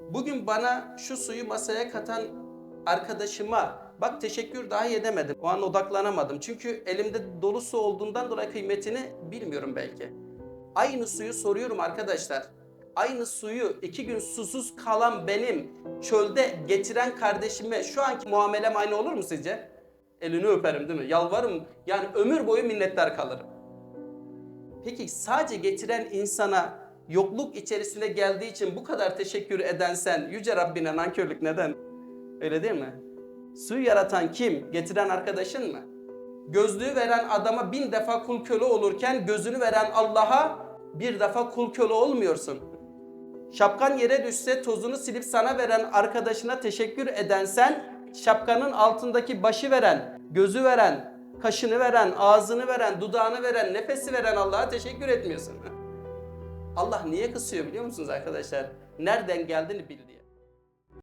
Bugün bana şu suyu masaya katan arkadaşıma bak teşekkür dahi edemedim. O an odaklanamadım. Çünkü elimde dolu su olduğundan dolayı kıymetini bilmiyorum belki. Aynı suyu soruyorum arkadaşlar. Aynı suyu iki gün susuz kalan benim çölde getiren kardeşime şu anki muamelem aynı olur mu sizce? Elini öperim değil mi? Yalvarırım. Yani ömür boyu minnettar kalırım. Peki sadece getiren insana yokluk içerisinde geldiği için bu kadar teşekkür eden sen yüce Rabbine nankörlük neden? Öyle değil mi? Suyu yaratan kim? Getiren arkadaşın mı? Gözlüğü veren adama bin defa kul köle olurken gözünü veren Allah'a bir defa kul köle olmuyorsun. Şapkan yere düşse tozunu silip sana veren arkadaşına teşekkür eden sen, şapkanın altındaki başı veren, gözü veren, kaşını veren, ağzını veren, dudağını veren, nefesi veren Allah'a teşekkür etmiyorsun. Allah niye kısıyor biliyor musunuz arkadaşlar? Nereden geldiğini bil diye.